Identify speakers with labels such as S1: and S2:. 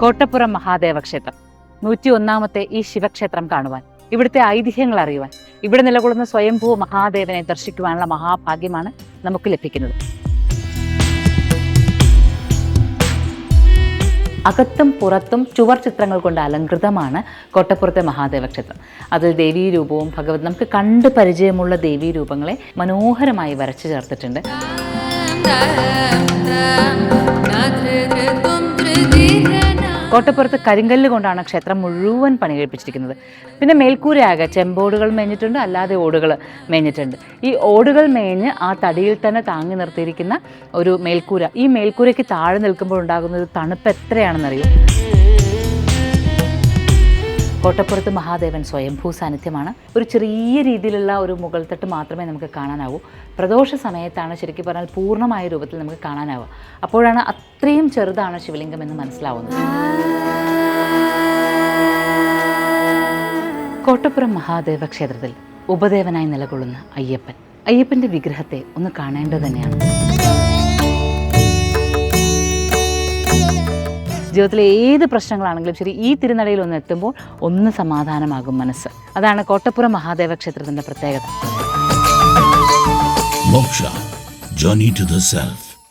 S1: കോട്ടപ്പുറം മഹാദേവ ക്ഷേത്രം നൂറ്റി ഒന്നാമത്തെ ഈ ശിവക്ഷേത്രം കാണുവാൻ ഇവിടുത്തെ ഐതിഹ്യങ്ങൾ അറിയുവാൻ ഇവിടെ നിലകൊള്ളുന്ന സ്വയംഭൂ മഹാദേവനെ ദർശിക്കുവാനുള്ള മഹാഭാഗ്യമാണ് നമുക്ക് ലഭിക്കുന്നത്. അകത്തും പുറത്തും ചുവർ ചിത്രങ്ങൾ കൊണ്ട് അലങ്കൃതമാണ് കോട്ടപ്പുറത്തെ മഹാദേവ ക്ഷേത്രം അതിൽ ദേവീ രൂപവും ഭഗവത് നമുക്ക് കണ്ട് പരിചയമുള്ള ദേവീ രൂപങ്ങളെ മനോഹരമായി വരച്ചു ചേർത്തിട്ടുണ്ട്. കോട്ടപ്പുറത്ത് കരിങ്കല്ല് കൊണ്ടാണ് ക്ഷേത്രം മുഴുവൻ പണി കഴിപ്പിച്ചിരിക്കുന്നത്. പിന്നെ മേൽക്കൂരയാകെ ചെമ്പോടുകൾ മേഞ്ഞിട്ടുണ്ട് അല്ലാതെ ഓടുകൾ മേഞ്ഞിട്ടുണ്ട്. ഈ ഓടുകൾ മേഞ്ഞ് ആ തടിയിൽ തന്നെ താങ്ങി നിർത്തിയിരിക്കുന്ന ഒരു മേൽക്കൂര. ഈ മേൽക്കൂരയ്ക്ക് താഴെ നിൽക്കുമ്പോൾ ഉണ്ടാകുന്ന ഒരു തണുപ്പ് എത്രയാണെന്നറിയോ? കോട്ടപ്പുറത്ത് മഹാദേവൻ സ്വയംഭൂ സാന്നിധ്യമാണ് ഒരു ചെറിയ രീതിയിലുള്ള ഒരു മുകൾ തട്ട് മാത്രമേ നമുക്ക് കാണാനാവൂ. പ്രദോഷ സമയത്താണ് ശരിക്കും പറഞ്ഞാൽ പൂർണമായ രൂപത്തിൽ നമുക്ക് കാണാനാവുക. അപ്പോഴാണ് അത്രയും ചെറുതാണ് ശിവലിംഗം എന്ന് മനസ്സിലാവുന്നത്. കോട്ടപ്പുറം മഹാദേവ ക്ഷേത്രത്തിൽ ഉപദേവനായി നിലകൊള്ളുന്ന അയ്യപ്പൻ. അയ്യപ്പന്റെ വിഗ്രഹത്തെ ഒന്ന് കാണേണ്ടത് തന്നെയാണ്. ജീവിതത്തിലെ ഏത് പ്രശ്നങ്ങളാണെങ്കിലും ശരി ഈ തിരുനടയിൽ ഒന്ന് എത്തുമ്പോൾ ഒന്ന് സമാധാനമാകും മനസ്സ് അതാണ് കോട്ടപ്പുറം മഹാദേവ ക്ഷേത്രത്തിന്റെ പ്രത്യേകത
S2: Moksha Journey to the Self.